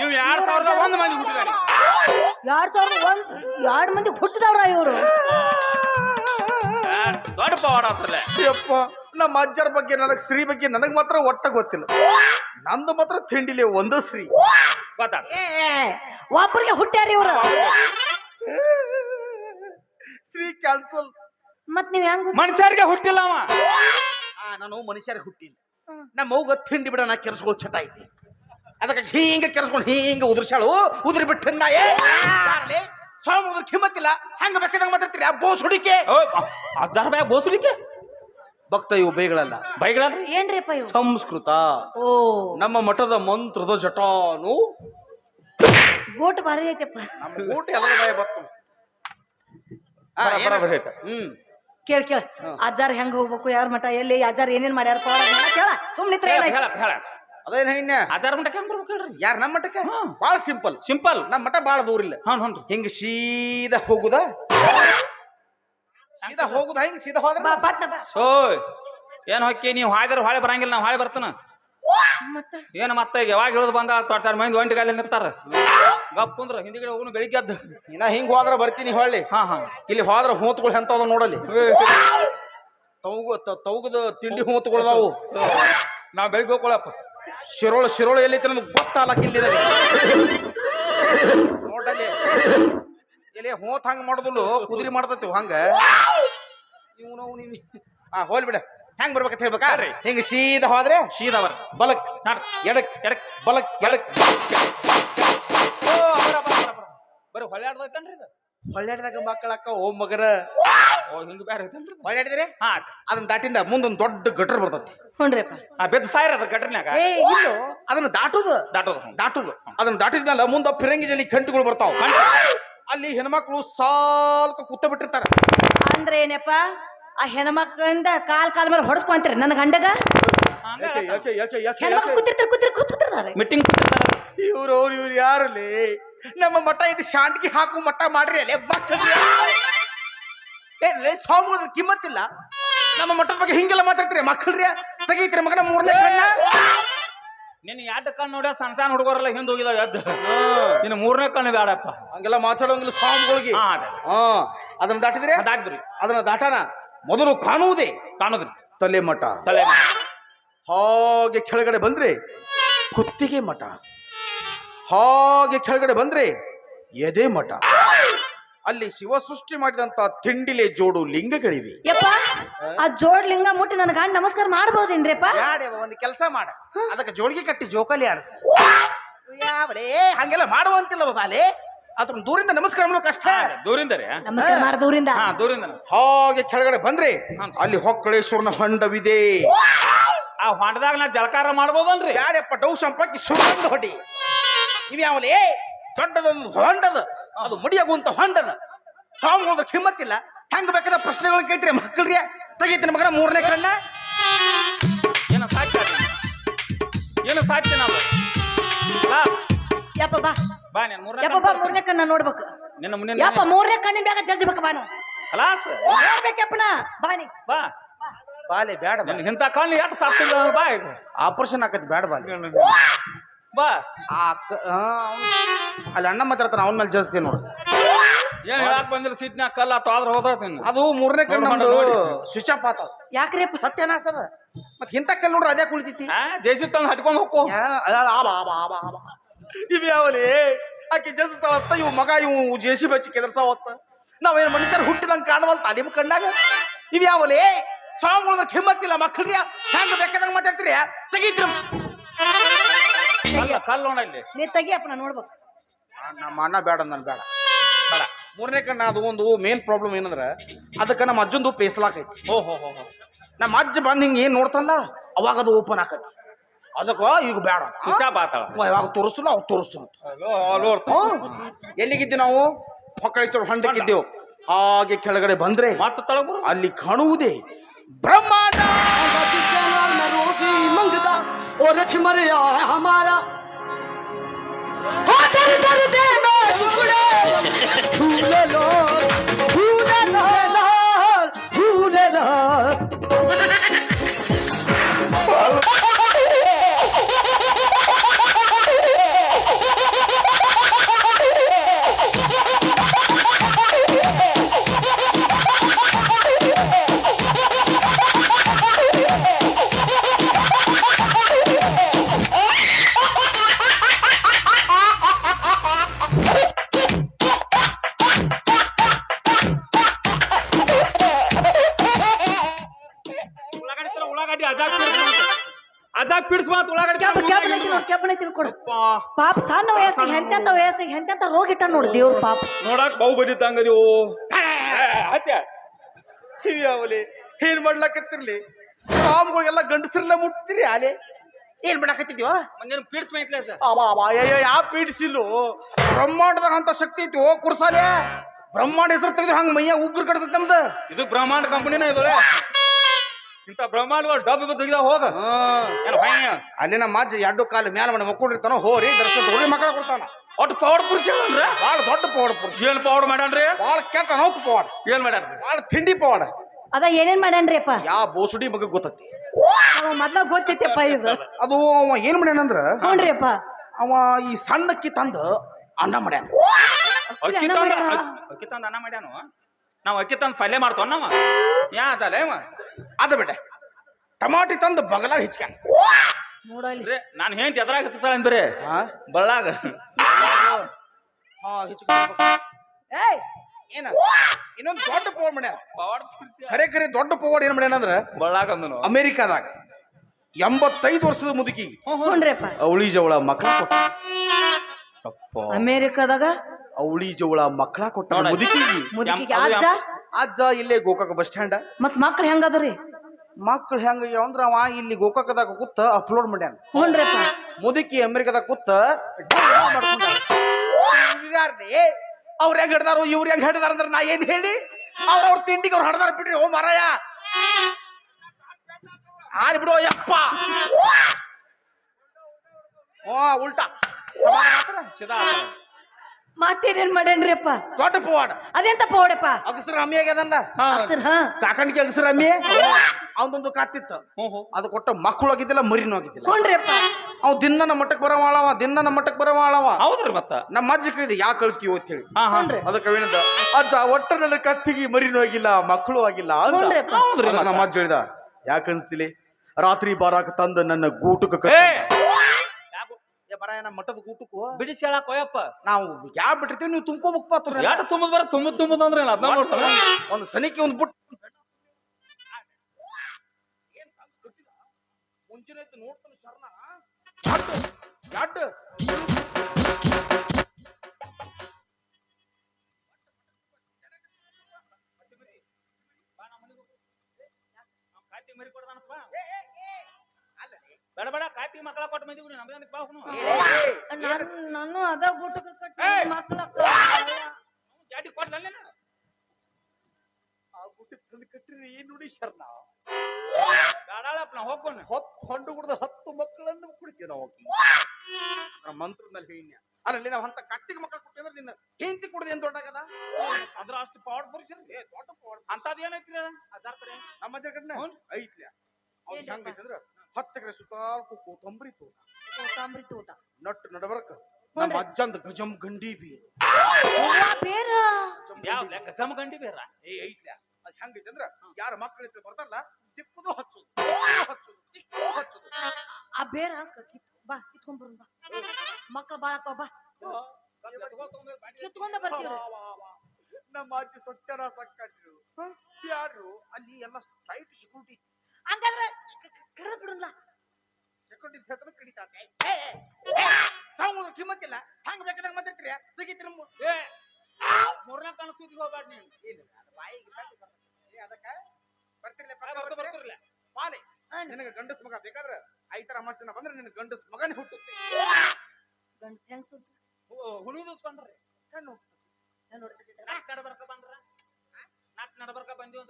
ಇವ್ ಎರಡ್ ಸಾವಿರದ ಒಂದು ಮಂದಿ ಹುಟ್ಟಿದಾನೆ. ಎರಡ್ ಸಾವಿರದ ಒಂದ್ ಎರಡ್ ಮಂದಿ ಹುಟ್ಟಿದವ್ರ ಇವರು. ದೊಡ್ಡ ಪವಾಡ ಯಪ್ಪ ನಮ್ಮ ಅಜ್ಜರ ಬಗ್ಗೆ ನನಗ್ ಸ್ತ್ರೀ ಬಗ್ಗೆ ನನಗ್ ಮಾತ್ರ ಒಟ್ಟ ಗೊತ್ತಿಲ್ಲ. ನಂದು ಮಾತ್ರ ತಿಂಡಿಲಿ ಒಂದು ಸ್ತ್ರೀ. ಗೊತ್ತಾ? ಏ ಒಬ್ಬರಿಗೆ ಹುಟ್ಟ್ಯಾರ ಇವರು. ಸ್ತ್ರೀ ಕ್ಯಾನ್ಸಲ್. ಮತ್ ನೀವ್ ಹೆಂಗ್ ಮನುಷ್ಯರಿಗೆ ಹುಟ್ಟಿಲ್ಲ ಅವ. ಆ ನಾನು ಮನುಷ್ಯರಿಗೆ ಹುಟ್ಟಿಲ್ಲ. ನಮ್ಮ ಅವ್ಗ ತಿಂಡಿ ಬಿಡ ನಾ ಕೆರ್ಸ್ಕೊಳ್ ಚಟ ಐತಿ. ಅದಕ್ಕೆ ಹಿಂಗೆ ಕೆರೆಸ್ಕೊಂಡು ಹಿಂಗೆ ಉದುರ್ಸಾಳು ಉದುರಿ ಬಿಟ್ಟು ನಾಯೇ ಸ್ವಾಮಿ ಉದ್ರ ಕಿಮ್ಮತ್ತಿಲ್ಲ. ಹಂಗ ಬೇಕಾದಂಗ ಮಾತಾಡ್ತೀರಿ? ಆ ಬೋಸ್ ಹುಡಿಕೆ ಅಜ್ಜಾರ ಅಜ್ಜಾರ ಬಾಯ ಹುಡಿಕೆ ಭಕ್ತ ಇವು ಬೈಗಳಲ್ಲ. ಬೈಗಳ ಏನ್ರಿಪ್ಪ ಇವು? ಸಂಸ್ಕೃತ. ಓ. ನಮ್ಮ ಮಠದ ಮಂತ್ರದ ಜಟಾನು. ಗೋಟ್ ಭಾರಿ ಐತೆಪ್ಪ. ನಮ್ಮ ಗೋಟ್ ಎಲ್ಲ ಬಾಯ ಬತ್ತು ಐತೆ. ಹ್ಮ್. ಕೇಳ ಕೇಳ. ಅಜ್ಜಾರ್ ಹೆಂಗ್ ಹೋಗ್ಬೇಕು? ಯಾರ ಮಠ? ಎಲ್ಲಿ? ಅಜ್ಜಾರ್ ಏನೇನ್ ಮಾಡ್ಯಾರ ಕೇಳ. ಹೇಳ ಹೇಳ. ಅದೇನ ಹೆಣ್ಣ ಅಜ್ಜಾರ ಮಟ್ಟಕ್ಕೆ ಹೆಂಗ್ ಬರ್ಬೇಕು ಹೇಳ್ರಿ ಯಾರ ನಮ್ಮ ಮಠಕ್ಕೆ. ಬಾಳ ಸಿಂಪಲ್ ಸಿಂಪಲ್ ನಮ್ಮ ಮಠ ಬಾಳ ದೂರ ಇಲ್ಲ. ಹ್ಞೂ ಹ್ಞೂ ಹಿಂಗ ಸೀದಾ ಹೋಗುದ? ಸೀದಾ ಹೋಗುದ ಹಿಂಗ ಸೀದಾ ಬಾ ಹೋದ್ರ ಸೋ ಏನ್ ಹೊಕ್ಕಿ? ನೀವು ಹಾಯ್ದ್ರ ಹೊಳೆ ಬರಂಗಿಲ್ಲ ನಾವು ಹಾಳೆ ಬರ್ತಾನ. ಏನ್ ಮತ್ತೆ ಈಗ? ಯಾವಾಗ ಇಳಿದು ಬಂದ? ತೊಟ್ಟಾರ ಮಂದಿ ಒಂಟಿ ಗಾಲಿ ನಿಂತಾರ. ಗಪ್ ಕುಂದ್ರ ಹಿಂದಿಗಡೆ ಹೋಗುನು ಬೆಳಿಗ್ಗೆ ಎದ್ದು. ಇನ್ನ ಹಿಂಗ್ ಹೋದ್ರ ಬರ್ತೀನಿ ಹೊಳ್ಳಿ. ಹಾ ಹಾ. ಇಲ್ಲಿ ಹೋದ್ರ ಹೂತ್ಗಳು ಎಂತದ ನೋಡಲಿ ತೌಗ ತ- ತೌಗದ ತಿಂಡಿ ಹೂತ್ಗಳದಾವು ನಾವ್ ಬೆಳಿಗ್ಗೆ ಹೋಗ್ಕೊಳಪ್ಪ. ಶಿರೋಳ ಶಿರೋಳ ಎಲ್ಲೈತಿ ನಮ್ಗೆ ಗೊತ್ತಾಲಕ್ ಇಲ್ಲಿ ನೋಡಲಿ ಎಲ್ಲಿ ಹೋತ್ ಹಂಗ ಮಾಡುದಿಲ್ಲ ಕುದುರೆ ಮಾಡ್ತತಿ ಹಂಗ. ಇವ್ನು ಇವ್ನು. ಆ ಹೋಲ್ ಬಿಡ. ಹೆಂಗ್ ಬರ್ಬೇಕಂತ ಹೇಳ್ಬೇಕಾ. ಹಿಂಗ ಸೀದಾ ಹೋದ್ರೆ ಸೀದಾ ಬರ ಬಲಕ್ ನಾಟ್ ಎಡಕ್ ಎಡಕ್. ಬಲಕ್ ಎಡಕ್. ಬರೀ ಹೊಳೆ ಆಡ್ದೈತನ್ರಿ ಇದು. ಹೊಳ್ಳ್ಯಾಡ್ದಾಗ ಮಕ್ಕಳಕ್ಕ ಓ ಮಗರ. ಓ ಹಿಂಗ್ ಬೇರೆ ಐತನ್ರಿ ಇದು? ಹೊಳ್ಳ್ಯಾಡಿದ್ರೆ ಹಾ. ಅದನ್ನ ದಾಟಿಂದ ಮುಂದೊಂದು ದೊಡ್ಡ ಗಟ್ರ ಬರ್ತೈತಿ. ಹುನ್ರಿಪ್ಪ. ಆ ಬೆದ್ದು ಸಾಯ್ರ ಅದ್ರ ಗಟರ್ನ್ಯಾಗ. ಏ ಇಲ್ಲೋ ಅದನ್ನ ದಾಟುದು. ದಾಟೋದು. ದಾಟುದು. ಅದನ್ನ ದಾಟಿದ ಮೇಲೆ ಮುಂದ ಫಿರಂಗಿ ಜಲ್ಲಿ ಕಂಟಿಗಳು ಬರ್ತಾವ. ಅಲ್ಲಿ ಹೆಣ್ಮಕ್ಳು ಸಾಲ್ಕ ಕೂತ ಬಿಟ್ಟಿರ್ತಾರ. ಅಂದ್ರೆ ಏನಪ್ಪ? ಆ ಹೆಣ್ಮಕ್ಳಿಂದ ಕಾಲ್ ಕಾಲ್ ಮೇಲೆ ಹೊಡ್ಸ್ಕೊಂತೀರಿ ನನ್ನ ಗಂಡಗ? ಯಾಕೆ ಯಾಕೆ ಯಾಕೆ ಯಾಕೆ ಹೆಣ್ಮಕ್ಳು ಕೂತಿರ್ತಾರೆ ಕೂತಿರ್ ಕೂತ್ ಕೂತಿರ್ತಾರೆ ಮೀಟಿಂಗ್ ಇವ್ರು ಅವ್ರು ಇವ್ರು ಯಾರಲ್ಲಿ? ನಮ್ಮ ಮಠ ಇದು ಶಾಂಡ್ಗಿ ಹಾಕು ಮಠ ಮಾಡ್ರಿ ಅಲ್ಲೇ ಮಕ್ಕಳ ಸ್ವಾಮಿಗಳ ಕಿಮ್ಮತ್ತಿಲ್ಲ. ನಮ್ಮ ಮಠದ ಬಗ್ಗೆ ಹಿಂಗೆಲ್ಲ ಮಾತಾಡ್ತೀರಿ ಮಕ್ಕಳ್ರಿ ತೆಗೀತೀರಿ ಮಗನ ಮೂರನೇ ಕಣ್ಣ. ನಿನ್ನ ಎರಡು ಕಣ್ಣು ನೋಡ ಸಣ್ಣ ಸಣ್ಣ ಹುಡುಗರೆಲ್ಲ ಹಿಂದೆ ಹೋಗಿದಾಗ ಎದ್ದು. ನಿನ್ನ ಮೂರನೇ ಕಣ್ಣು ಬೇಡಪ್ಪ ಹಂಗೆಲ್ಲ ಮಾತಾಡೋಂಗಿಲ್ಲ ಸ್ವಾಮಿಗಳಿಗೆ. ಹಾ ಅದನ್ನ ದಾಟಿದ್ರೆ? ದಾಟಿದ್ರಿ. ಅದನ್ನ ದಾಟಾನ? ಮೊದಲು ಕಾಣುವುದೇ? ಕಾಣುದ್ರಿ. ತಲೆ ಮಠ. ತಲೆ ಹಾಗೆ ಕೆಳಗಡೆ ಬಂದ್ರೆ ಕುತ್ತಿಗೆ ಮಠ. ಹಾಗೆ ಕೆಳಗಡೆ ಬಂದ್ರೆ ಎದೆ ಮಠ. ಅಲ್ಲಿ ಶಿವ ಸೃಷ್ಟಿ ಮಾಡಿದಂತ ತಿಂಡಿಲೆ ಜೋಡು ಲಿಂಗಗಳಿವೆ. ಯಪ್ಪ ಆ ಜೋಡ್ ಲಿಂಗ ಮುಟ್ಟಿ ನನ್ನ ಗಂಡ ನಮಸ್ಕಾರ ಮಾಡ್ಬೋದೇನ್ರಿಪ್ಪ ಒಂದ್ ಒಂದು ಕೆಲಸ ಮಾಡ. ಅದಕ್ಕೆ ಜೋಡಿಗೆ ಕಟ್ಟಿ ಜೋಕಾಲಿ ಆಡಸ. ಯಾವಲೇ ಹಂಗೆಲ್ಲ ಮಾಡುವಂತಿಲ್ಲ ಬಾಲೆ ಅದ್ರ ದೂರಿಂದ ನಮಸ್ಕಾರ ಮಾಡೋ ಕಷ್ಟ ದೂರಿಂದ ರೀ ನಮಸ್ಕಾರ ಮಾಡದವ್ರಿಂದ ಹಾ ದೂರಿಂದ ಹಾಗೆ ಕೆಳಗಡೆ ಬಂದ್ರೆ ಅಲ್ಲಿ ಹೊಕ್ಕಳೇಶ್ವರನ ಹೊಂಡವಿದೆ. ಆ ಹೊಂಡದಾಗ ನಾ ಜಳಕಾರ ಮಾಡ್ಬೋದಲ್ರಿ. ಯಾರ್ಯಪ್ಪ ಡೌ ಸಂಪಕ್ಕಿ ಸುಗಂಧ ಹೊಡಿ. ಇವ್ಯಾವಲೇ ದೊಡ್ಡದೊಂದು ಹೊಂಡದ ಅದು ಮುಡಿಯಾಗುವಂತ ಹೊಂಡದ. ಸ್ವಾಮಿಗಳದ ಕಿಮ್ಮತ್ತಿಲ್ಲ. ಹೆಂಗ್ ಬೇಕಾದ ಪ್ರಶ್ನೆಗಳು ಕೇಳ್ರಿ ಮಕ್ಕಳ್ರಿ? ತೆಗೀತೀನಿ ಮಗನ ಮೂರನೇ ಕಣ್ಣ. ಏನ ಸಾಧ್ಯ ಏನು ಸಾಧ್ಯ ನಾವು? ಯಪ್ಪ ಬಾ. ಬಾ ನೀನ್ ಯಪ್ಪ ಬಾ ಮೂರನೇ ಕಣ್ಣ ನೋಡ್ಬೇಕು. ನಿನ್ನ ಮುನ್ನೆ ಯಪ್ಪ ಮೂರನೇ ಕಣ್ಣಿನ ಬ್ಯಾಗ ಜಜ್ಬೇಕು ಬಾ ನಾವು ಲಾಸ್ ನೋಡ್ಬೇಕಪ್ಪನ. ನೀ ಬಾ. ಬಾಲೆ ಬ್ಯಾಡ ನಿನ್ ಇಂಥ ಕಣ್ಣು ಎಷ್ಟು ಸಾಕ್ತಿಲ್ಲ ಬಾ ಆಪರೇಷನ್ ಆಕತಿ ಬ್ಯಾಡ ಬಾಲೆ. ಬಾ. ಆ ಕ- ಆ, ಅವ್ನು- ಅಲ್ಲಿ ಅಣ್ಣ ಮಾತಾಡ್ತಾನ ಅವನ ಮೇಲೆ ಜಸ್ತಿ ನೋಡು. ಏನ್ ಹೇಳಕ್ ಬಂದಿಲ್ಲ ಸೀಟ್ನ್ಯಾಗ ಕಲ್ಲ ಅಥವಾ ಆದ್ರೆ ಹೋದ ಅದು ಮೂರನೇ ಕಣ್ಣು ನೋಡು, ನಮ್ದು ನೋಡಿ. ಸ್ವಿಚ್ ಆಫ್ ಆತ ಯಾಕ್ರಿಪ್ಪ? ಸತ್ಯ ಸರ್ ಮತ್ ಇಂಥ ಕಲ್ ನೋಡ್ರಿ ಅದೇ ಕುಳಿತೈತಿ. ಜೇಸಿ ಕಣ್ಣು ಹತ್ಕೊಂಡ್ ಹೋಗ್ಕೋ. ಇವ್ಯಾವಲೇ ಆಕೆ ಜಸ್ತಾವತ್ತ ಇವ್ ಮಗ ಇವು ಜೇಸಿ ಬಚ್ಚಿ ಕೆದರ್ಸಾವತ್ತ ನಾವೇನ್ ಮನುಷ್ಯರು ಹುಟ್ಟಿದಂಗ ಕಾಣುವಂತ ನಿಮ್ ಕಣ್ಣಾಗ? ಇವ್ಯಾವಲೇ ಸ್ವಾಮಿಗಳ ಹಿಮ್ಮತ್ತಿಲ್ಲ ಮಕ್ಕಳ್ರಿ ಹೆಂಗ ಬೇಕಾದಂಗ ಮಾತಾಡ್ತೀರಿ? ತೆಗೀತ್ರಿ. ಕಲ್ಲೋಣ ಇಲ್ಲಿ. ನೀ ನಮ್ಮ ಅಣ್ಣ ಬೇಡ ನಾನು ಬೇಡ. ಬೇಡ. ಮೂರನೇ ಕಣ್ಣ ಅದು ಒಂದು ಮೇನ್ ಪ್ರಾಬ್ಲಮ್ ಏನಂದ್ರೆ ಅದಕ್ಕೆ ನಮ್ಮ ಅಜ್ಜಂದು ಪೇಸಲಾಕೈತಿ ಹೋ ಹೋ ಹೋ ನಮ್ಮ ಅಜ್ಜ ಬಂದು ಹಿಂಗೆ ಏನು ನೋಡ್ತಲ್ಲ ಅವಾಗ ಅದು ಓಪನ್ ಆಕೈತಿ. ಅದಕ್ಕ ಈಗ ಬೇಡ. ಸುಚ ಬಾತಾಳ ಯಾವಾಗ ತೋರಿಸ್ತಲ್ಲ ಅವಾಗ ತೋರಿಸ್ತಾನ ಎಲ್ಲಿಗಿದ್ದೆ ನಾವು? ಹೊಕ್ಕಳಿಸ್ತ ಹೊಂಡಕ್ಕಿದ್ದೆವು. ಹಾಗೆ ಕೆಳಗಡೆ ಬಂದ್ರೆ ಮತ್ತೆ ತಳಗುರು ಅಲ್ಲಿ ಕಾಣುವುದೇ ಬ್ರಹ್ಮಾಂಡ! और रचमर है हमारा। हाँ, दर दर दे में लाल लाल लाल। ಅದಾಗ ಪಿಡ್ಸ್ ಮಾತು ಉಳ್ಳಾಗಡ್ಡಿ ಪಾಪ ಸಣ್ಣ ವಯಸ್ಸಿಗೆ ಎಂತೆಂತ ವಯಸ್ಸಿಗೆ. ಎಂತೆಂತ ರೋಗ ಇಟ್ಟ ನೋಡಿ ದೇವ್ರ ಪಾಪ. ನೋಡಕ್ ಬಾವು ಬಡಿತಂಗ ನೀವು ಆಚೆ. ಅವಲಿ ಏನ್ ಮಾಡ್ಲಾಕತ್ತಿರ್ಲಿ? ಎಲ್ಲಾ ಗಂಡಸರ್ಲ ಮುಟ್ತಿರಿ ಆಲೆ ಏನ್ ಮಾಡಾಕತ್ತಿದ್ಯೋ? ಮಂದಿನ ಪಿಡ್ಸ್ ಮೈತ್ಲೆ ಸರ್. ಯಾವ ಪೀಡಿಸಿಲ್ಲು? ಬ್ರಹ್ಮಾಂಡದಾಗ ಅಂತ ಶಕ್ತಿ ಐತಿ ಓ ಕುರ್ಸಾಲೆ. ಬ್ರಹ್ಮಾಂಡ ಹೆಸರು ತೆಗೆದ್ರೆ ಹಂಗ ಮೈಯ ಉಗ್ರ ಕಡ್ತೈತಿ ನಮ್ದು. ಇದು ಬ್ರಹ್ಮಾಂಡ ಕಂಪನಿನ ಇದು ಇಂಥ ಬ್ರಹ್ಮಾಂಡ ಡಬ್ಬಿ ತೆಗಿದ ಹೋಗ. ಏನು ಭಯ? ಅಲ್ಲಿ ನಮ್ಮ ಅಜ್ಜ ಎರಡು ಕಾಲ ಮ್ಯಾಲ ಮನೆ ಮಕ್ಕಳಿರ್ತಾನ ಹೋರಿ ದರ್ಶನ ತಗೊಳ್ಳಿ ಮಕ್ಕಳ ಕೊಡ್ತಾನ. ಒಟ್ಟು ಪೌಡ್ ಪುರುಷ ಅಂದ್ರೆ ಬಾಳ ದೊಡ್ಡ ಪೌಡ್ ಪುರುಷ ಏನ್ ಪೌಡ್ ಮಾಡ್ಯಾನ್ರಿ? ಭಾಳ ಕೆಟ್ಟ ಅನೌತ್ ಪೌಡ್ ಏನ್ ಮಾಡ್ಯಾನ್ರಿ? ಭಾಳ ತಿಂಡಿ ಪೌಡ್ ಅದ ಏನೇನ್ ಮಾಡ್ಯಾನ್ರಿ ಅಪ್ಪ? ಯಾವ ಬೋಸುಡಿ ಬಗ್ಗೆ ಗೊತ್ತತಿ? ಅವ ಮೊದ್ಲ ಗೊತ್ತಿತ್ತಪ್ಪ ಇದು. ಅದು ಅವ ಏನ್ ಮಾಡ್ಯಾನಂದ್ರ ಹೌನ್ರಿ ಅಪ್ಪ ಅವ ಈ ಸಣ್ಣಕ್ಕಿ ತಂದು ಅನ್ನ ಮಾಡ್ಯಾನ. ಅಕ್ಕಿ ತಂದ ಅಕ್ಕಿ ತಂದ ಅನ್ನ ಮಾಡ್ಯಾನು ನಾವು ಅಕ್ಕಿ ತಂದ್ ಪಲ್ಯ ಮಾಡ್ತವ ನಾವ? ಯಾ ಚಲೆ ಅವ? ಅದ ಬಿಡ ಟಮಾಟಿ ತಂದು ಬಗಲಾಗ ಹಿಚ್ಕ್ಯಾನ. ನಾನ್ ರೀ ನಾನು ಹೆಂತ ಎದ್ರಾಗ ಹಚ್ತಾಳೆ ಅಂದ್ರಿ? ಬಳ್ಳಾಗ. ಹಾ ಏಯ್. ಏನ? ಇನ್ನೊಂದು ದೊಡ್ಡ ಪವಾಡ ಮಾಡ್ಯಾನ. ಪವಾಡ್ ಕರೆ ಖರೆ ಖರೆ ದೊಡ್ಡ ಪವಾಡ ಏನ್ ಮಾಡ್ಯಾನಂದ್ರ ಬಳ್ಳಾಗ ಅಂದನು. ಅಮೇರಿಕಾದಾಗ. ಎಂಬತ್ತೈದು ವರ್ಷದ ಮುದುಕಿ. ಅವಳಿ ಜವಳ ಮಕ್ಕಳ ಕೊಟ್ಟ. ಅಮೇರಿಕಾದಾಗ? ಅವಳಿ ಜವಳ ಮಕ್ಕಳ ಕೊಟ್ಟ ಮುದುಕಿ. ಮುದುಕಿಗೆ ಅಜ್ಜ? ಅಜ್ಜ ಇಲ್ಲೇ ಗೋಕಾಕ ಬಸ್ ಸ್ಟ್ಯಾಂಡ್. ಮತ್ ಮಕ್ಳು ಹೆಂಗದ್ರಿ ಮಕ್ಳು ಹೆಂಗ ಅಂದ್ರ ಅವ ಇಲ್ಲಿ ಗೋಕಾಕದಾಗ ಕೂತ ಅಪ್ಲೋಡ್ ಮಾಡ್ಯಾನ. ಮುದುಕಿ ಅಮೆರಿಕದಾಗ ಕೂತ ಅವ್ರ ಹೆಂಗ್ ಹಿಡ್ದಾರು? ಇವ್ರ ಹೆಂಗ್ ಹಿಡ್ದಾರ ಅಂದ್ರ ನಾ ಏನ್ ಹೇಳಿ? ಅವ್ರ ಅವ್ರ ತಿಂಡಿಗೆ ಅವ್ರು ಹಡ್ದಾರ ಬಿಡ್ರಿ ಓ ಮರಾಯ. ಆಲ್ ಬಿಡೋ ಯಪ್ಪ. ಓ ಉಲ್ಟಾ? ಸಿದಾ. ಮತ್ತೇನೇನ್ ಅಪ್ಪ? ದೊಡ್ಡ ಪವಾಡ. ಅದೆಂತ ಪವಾಡಪ್ಪ? ಅಗಸರ ಅಮ್ಮಿ ಆಗ್ಯದಲ್ಲ? ಕಾಕಣಿಗೆ ಅಗಸರ ಅಮ್ಮಿ? ಅವನೊಂದು ಕಾತಿತ್ತು ಅದು ಕೊಟ್ಟ ಮಕ್ಕಳು ಆಗಿದ್ದಿಲ್ಲ ಮರಿನ ಹೋಗಿದ್ದಿಲ್ಲ. ಅಪ್ಪ ಅವ್ ದಿನ ನಮ್ಮ ಮಟ್ಟಕ್ಕೆ ಬರವಾಳವ ದಿನ ನಮ್ಮ ಮಟ್ಟಕ್ಕೆ ಬರವಾಳವ ಹೌದ್ರಿ ಮತ್ತ. ನಮ್ಮ ಅಜ್ಜಿ ಕೇಳಿದ ಯಾಕೆ ಕಳ್ತೀವಿ ಅಂತ ಹೇಳಿ. ಹಾ ಹಾ. ಹ್ಞೂನ್ರಿ ಅದಕ್ಕೆ ಅವೇನದ ಅಜ್ಜ ಒಟ್ಟ ನನ್ನ ಕತ್ತಿಗೆ ಮರಿನ ಹೋಗಿಲ್ಲ ಮಕ್ಕಳು ಆಗಿಲ್ಲ ಹೌದ್ರಿ ನಮ್ಮ ಅಜ್ಜ ಹೇಳಿದ ಯಾಕೆ ಅನ್ಸ್ತಿಲಿ? ರಾತ್ರಿ ಬಾರಾಕ ತಂದ ನನ್ನ ಗೂಟಕ್ಕೆ! ಬರ ನಮ್ಮ ಮಠದ ಗೂಟಕ್ಕೂ ಬಿಡಿಸಿ ಹೇಳಕ್ ಹೋಯಪ್ಪ. ನಾವು ಯಾವ ಬಿಟ್ಟಿರ್ತೀವಿ? ನೀವು ತುಂಬ್ಕೋಬೇಕು ಪಾತ್ರ ಯಾಟ ತುಂಬದ್ ಬರ? ತುಂಬ ತುಂಬದ್ ಅಂದ್ರೆ ಏನ್ ನೋಡ್ತಾರ ಒಂದು ಸನಿಕೆ ಒಂದು ಬುಟ್ ಮುಂಚಿನ ನೋಡ್ತಾನೆ ಶರಣ ಯಾಟ್ ಬೇಡ ಬೇಡ ಕಾತಿ ಮಕ್ಕಳ ಕೊಟ್ಟ ಬಂದಿವಿ ನಮ್ಗೆ ಬಾ ಹುನು ನನ್- ನಾನು ಅದ ಗುಟ್ಟಕ ಕಟ್ಟಿ! ಮಕ್ಳ ಜಾಟಿ ಕೊಡ್ಲಲ್ಲ ಆ ಗುಟ್ಟಿ ತಂದು ಕಟ್ಟಿರಿ ಏನ್ ನೋಡಿ ಸರ್ ನಾವು ನಾ ಹೋಗೋಣ ಹತ್ತು ಹೊಂಡು ಕುಡ್ದ ಹತ್ತು ಮಕ್ಕಳನ್ನು ಕುಡಿತೀವಿ ನಾವು ಮಂತ್ರದ ಮೇಲೆ ಮಂತ್ರದಲ್ಲಿ ಹೇಳಿನ ಅಲ್ಲಲ್ಲಿ ನಾವು ಅಂತ ಕತ್ತಿಗೆ ಮಕ್ಕಳು ಕೊಟ್ಟಿದ್ರೆ ಅಂದ್ರೆ ನಿನ್ನ ಹೆಂಡತಿ ಕುಡ್ದು ಏನ್ ದೊಡ್ಡಾಗದ ಅದ್ರ ಅಷ್ಟು ಪವರ್ ಪುರುಷರು ಏ ದೊಡ್ಡ ಪವಾಡ. ಅಂತದ್ ಏನೈತ್ರಿ ಅದಾರ್ ಕಡೆ ನಮ್ಮ ಅಜ್ಜರ ಕಡೆ. ಐತ್ಲ. ಅವ್ನ್ ಏನಪ್ಪ? ಹೆಂಗ್ ಐತಂದ್ರ ಹತ್ತು ಎಕರೆ ಸುತ್ತಾಲ್ಕು ಕೊತ್ತಂಬರಿ ತೋಟ. ಕೊತ್ತಂಬರಿ ತೋಟ. ನಟ್ಟು ನಡಬರ್ಕ. ನಮ್ಮ ಅಜ್ಜಂದ ಗಜಂ ಗಂಡಿ ಬಿ ಬೇರ? ಯಾವ ಲೆಕ್ಕ ಜಮ ಗಂಡಿ ಬೇರ? ಏ ಐತ್ಲ. ಅದ್ ಹೆಂಗ್ ಐತಂದ್ರ ಯಾರ ಮಕ್ಕಳ ಬರ್ತಾರಲ್ಲ ತಿಕ್ಕುದು ಹಚ್ಚುದು. ಹಚ್ಚುದು. ತಿಕ್ಕುದು ಹಚ್ಚುದು. ಆ ಬೇರ ಕಿತ್ ಬಾ ಕಿತ್ಕೊಂಡ್ ಬರೋಣ ಬಾ. ಮಕ್ಳು ಬಾಳಪ್ಪ ಬಾ. ಕಿತ್ಕೊಂಡ ಬರ್ತೀವ್ರಿ. ನಮ್ಮ ಅಜ್ಜಿ ಸತ್ಯನ ಸಕ್ಕಟ್ರು. ಯಾರು ಅಲ್ಲಿ ಎಲ್ಲ ಸ್ಟ್ರೈಟ್ ಸೆಕ್ಯೂರಿಟಿ ಹಂಗಾದ್ರೆ ಕರೆದು ಬಿಡಲ್ಲ ಸೆಕ್ಯೂರಿಟಿ ಹತ್ರ ಕಡಿತಾತೆ ಸಾವು ಕಿಮ್ಮತ್ತಿಲ್ಲ? ಹಂಗ ಬೇಕಾದಂಗ ಮಾತಾಡ್ತೀರಿ? ಸಿಗಿತ್ರಿ ಏ ಮೂರನೇ ಕಾಣಿಸ್ತಿದ್ವಿ ಹೋಗ್ಬೇಡ ನೀನು. ಇಲ್ಲ ಅದು ಬಾಯಿಗೆ ಅದಕ್ಕೆ ಬರ್ತದೆ. ಏ ಅದಕ್ಕ ಬರ್ತಿರ್ಲಿ ಪಕ್ಕ ಬರ್ತಾ ಬರ್ತಿರ್ಲಿ. ಪಾಲೆ. ನಿನಗೆ ಗಂಡಸ್ ಮಗ ಬೇಕಾದ್ರೆ ಐತರ ಅಮಾಸ್ ದಿನ ಬಂದ್ರೆ ನಿನಗೆ ಗಂಡಸ್ ಮಗನೇ ಹುಟ್ಟುತ್ತೆ. ಗಂಡಸ ಹೆಂಗ್ ಸುದ್ದಿ? ಹುಳಿ ದೂಸ್ಕೊಂಡ್ರಿ ಕಣ್ಣು ನಾನ್ ನೋಡ್ತಿದ್ದೆ. ನಾಲ್ಕು ನಡಬರ್ಕ ಬಂದ್ರ? ನಾಕ್ ನಡಬರ್ಕ ಬಂದಿವಿ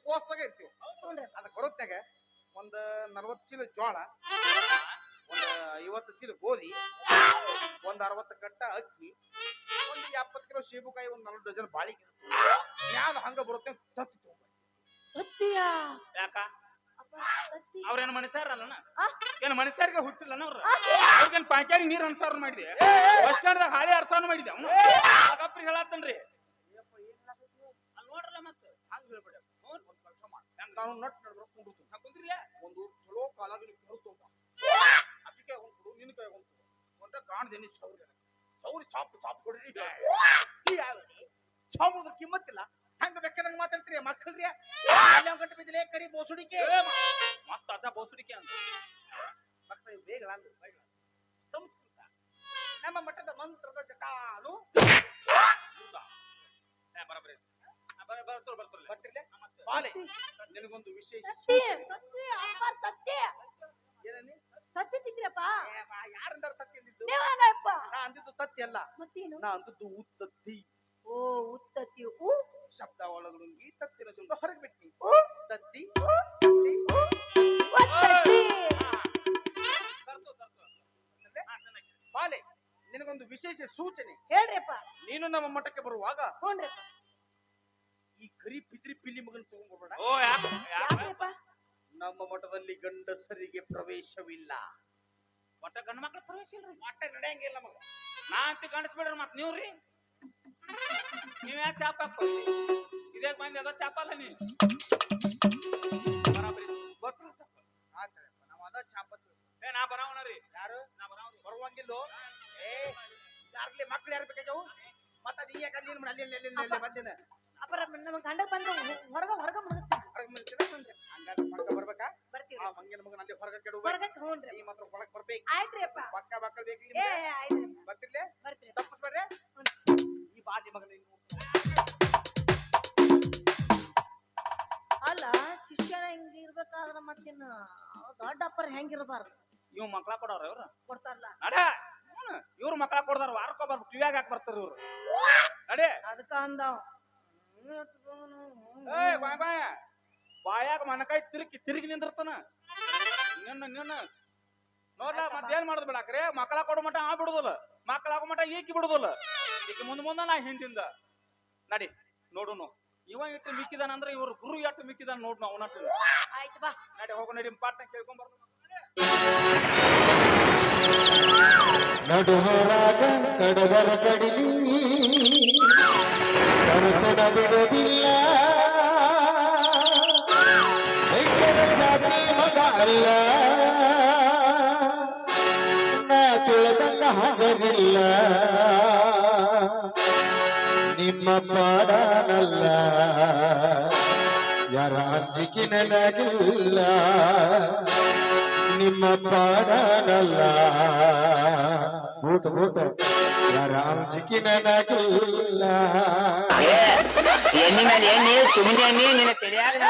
ಉಪವಾಸದಾಗ ಇರ್ತೀವಿ. ಅದ ಅದಕ್ಕೆ ಬರುತ್ತಾಗ ಒಂದ್ ನಲ್ವತ್ತು ಚೀಲ ಜೋಳ ಒಂದ್ ಐವತ್ತು ಚೀಲ ಗೋಧಿ ಒಂದ್ ಅರವತ್ತು ಕಟ್ಟ ಅಕ್ಕಿ ಒಂದ್ ಎಪ್ಪತ್ ಕಿಲೋ ಸೇಬುಕಾಯಿ ಒಂದ್ ನಲ್ವತ್ತು ಡಜನ್ ಬಾಳಿಕೆ. ಯಾವ್ದು ಹಂಗ ಬರುತ್ತೆ ತತ್ತಿ ತತ್ತಿಯಾ? ಯಾಕ? ಅವ್ರೇನು ಮನುಷ್ಯರಲ್ಲನ ಆ? ಏನ್ ಮನುಷ್ಯರಿಗೆ ಹುಟ್ಟಿಲ್ಲ ಅವ್ರ? ಅವ್ರಿಗೇನ್ ಪಾಕ್ಯಾಗಿ ನೀರ್ ಅನ್ಸಾರ ಮಾಡಿದೆ? ಬಸ್ ಸ್ಟ್ಯಾಂಡ್ ಹಾಳೆ ಅರ್ಸಾರ ಮಾಡಿದೆ ಅವ್ನು. ಹೇಳತ್ತನ್ರಿ. ಅಲ್ಲಿ ನೋಡ್ರಲ್ಲ ಮತ್ತೆ. ಹಂಗ ಹೇಳ್ಬೇಡ ನಾನು ನಟ್ ನಡ್ಬರ್ಕ್ ನಾ ಕುಂದ್ರಿಲ್ಲ ಒಂದು ಚಲೋ ಕಾಲಾಗಿ ಕರುತ್ತೋಗ ಅದಕ್ಕೆ ಒಂದು ಕೊಡು ನಿನ್ನ ಕೈ ಒಂದು ಕೊಡು. ಒಂದ ಕಾಣ್ದೇನಿ ಸೌರಿ ಸೌರಿ ಚಾಪ್ ಚಾಪ್ ಕೊಡ್ರಿ? ಚಾಪುದ್ರ ಕಿಮ್ಮತ್ತಿಲ್ಲ. ಹಂಗ ಬೇಕಾದಂಗ ಮಾತಾಡ್ತೀರಿ ಮಕ್ಕಳ್ರಿ. ಅಲ್ಲಿ ಗಂಟೆ ಬಿದ್ದಿಲೆ ಕರಿ ಬೋಸುಡಿಕೆ. ಮತ್ತ ಅದ ಬೋಸುಡಿಕೆ ಅಂತ ಮಕ್ಕಳ ಬೇಗ ಸಂಸ್ಕೃತ. ನಮ್ಮ ಮಠದ ಮಂತ್ರದ ಜಟಾಲು ಏ, ಬರೋಬ್ಬರಿ ಐತಿ. ಆ, ಬರ- ಬರ್ತಾರೆ, ಬರ್ತಾರೆ. ಬರ್ತಿರ್ಲೆ? ಬಾಲೆ ನಿನಗೊಂದು ವಿಶೇಷ ತತ್ತಿ ಸೂಚನೆ. ತತ್ತಿ ಅಪ್ಪ ತತ್ತಿ ಏನನಿ ತತ್ತಿ ತಿಂದ್ರಪ್ಪ ಯಾರಂದಾರ ತತ್ತಿ ಅಂದಿದ್ದು? ನೀವಲ್ಲಪ್ಪ ನಾ ಅಂದಿದ್ದು ತತ್ತಿ ಅಲ್ಲ. ಮತ್ತೇನು? ನಾ ಅಂದಿದ್ದು ಉತ್ತತ್ತಿ ಓ ಉತ್ತತ್ತಿ ಉ ಶಬ್ದ ಈ ತತ್ತಿನ ಶಬ್ದ ಹೊರಗೆ ಬಿಟ್ಟಿ ಉ ತತ್ತಿ ಉತ್ತತ್ತಿ. ಬಾಲೆ ನಿನಗೊಂದು ವಿಶೇಷ ಸೂಚನೆ. ಹೇಳ್ರಿಪ್ಪ ನೀನು ನಮ್ಮ ಮಠಕ್ಕೆ ಬರುವಾಗ ಹ್ಞೂನ್ರಿಪ್ಪ ಈ ಕರಿ ಪಿತ್ರಿ ಪಿಲ್ಲಿ ಮಗನ್ ತಗೊಂಡ್ಬರ್ಬೇಡ ಓ ಯಾಕ ನಮ್ಮ ಮಠದಲ್ಲಿ ಗಂಡಸರಿಗೆ ಪ್ರವೇಶವಿಲ್ಲ. ಒಟ್ಟ ಗಂಡ ಮಕ್ಳ ಪ್ರವೇಶ ಇಲ್ರಿ. ಮಠ ನಡೆಯಂಗಿಲ್ಲ ಮಗ. ನಾ ಅಂತ ಗಂಡಸ್ಬಿಡ್ರಿ ಮತ್ ನೀವ್ರಿ? ನೀವ್ ಯಾಕೆ ಚಾಪ ಇದೇ ಬಂದಿ ಅದ ಚಾಪ ಅಲ್ಲ ನೀ. ಬರಾಬರಿ. ಗೊತ್ತು. ಆತಳಪ್ಪ, ನಾವು ಅದ ಚಾಪತ್ತು ಏ ನಾ ಬರಾವಣ ರೀ. ಯಾರು? ನಾ ಬರಾವ್ರಿ ಬರುವಂಗಿಲ್ಲ? ಏ ಯಾರ್ಲಿ ಮಕ್ಳು ಯಾರು ಬೇಕಾಗ್ಯಾವು? ಮತ್ತ ಅದ್ ಈಗ ಅಲ್ಲಿ ಅಲ್ಲಿ ಅಲ್ಲಿ ಅಲ್ಲಿ ಅಲ್ಲಿ ಬಂದಿನ. ಅಪ್ಪರ ನಮ್ಮ ಗಂಡ ಬಂದು ಹೊರಗ ಹೊರಗ ಮುಗಿಸ್ತೀನಿ ಆಯ್ತ್ರಿ ಅಪ್ಪ ಏ ಆಯ್ತ್ರಿ ಬರ್ತೀರಿ ಅಲ್ಲ ಶಿಷ್ಯನ ಹಿಂಗ ಇರ್ಬೇಕಾದ್ರ ಮತ್ತಿನ್ನ ದೊಡ್ಡ ಅಪ್ಪರ್ ಹೆಂಗಿರ್ಬಾರ್ದು ಇವ್ ಮಕ್ಳ ಕೊಡವ್ರ ಇವ್ರು? ಕೊಡ್ತಾರಲ್ಲ. ನಡ. ಇವ್ರು ಮಕ್ಳ ಕೊಡ್ತಾರ ವಾರಕ್ಕೋ ಬರ್ಬೇಕು ಕಿವ್ಯಾಗ ಹಾಕಿ ಬರ್ತಾರ ಇವ್ರು. ನಡೆ. ಅದಕ್ಕ ಅಂದಾವ್ ಏ ಬಾಯ್ ಬಾಯ. ಬಾಯಾಗ ಮನಕಾಯಿ ತಿರುಗಿ ತಿರುಗಿ ನಿಂದಿರ್ತಾನ. ನಿನ್ನ ನಿನ್ನ. ನೋಡ್ಲ ಮತ್ತೇನ್ ಮಾಡುದು ಬಿಡಾಕ್ರೆ? ಮಕ್ಕಳ ಕೊಡೋ ಮಟ ಆ ಬಿಡುದಿಲ್ಲ. ಮಕ್ಕಳ ಆಗೋ ಮಟ ಈಕಿ ಬಿಡುದಿಲ್ಲ. ಈಕಿ ಮುಂದ ಮುಂದ ನಾ ಹಿಂದಿಂದ. ನಡಿ ನೋಡುನು. ಇವ ಇಟ್ಟು ಮಿಕ್ಕಿದಾನ ಅಂದ್ರೆ ಇವ್ರು ಗುರು ಎಷ್ಟು ಮಿಕ್ಕಿದಾನ ನೋಡ್ನು ಬಾ ನಡಿ ಹೋಗು ನಡಿ. ಪಾಟ್ನ ಕೇಳ್ಕೊಂಡ್ ಬರ್ತಾನ. ಕಡಿಲಿ. ಕರುತನ ಬಿಡುವುದಿಲ್ಲ ಹೆಂಗರ ಜಾತಿ ಮಗ ಅಲ್ಲ. ನಾ ತಿಳಿದಂಗ ಹಗರಿಲ್ಲ ನಿಮ್ಮ ಪಾಡನಲ್ಲ ಯಾರ ಅಂಜಿಕೆ ನನಗಿಲ್ಲ. ನಿಮ್ಮ ಪಾಡನಲ್ಲ. ಊಟ ಯಾರ ಅಂಜಿಕೆ ನನಗಿಲ್ಲ. ಎಣ್ಣೆ ಮೇಲೆ ಎಣ್ಣೆ ಸುಮ್ಮನೆ ನಿನ್ನ ತಿಳಿಯಾಗ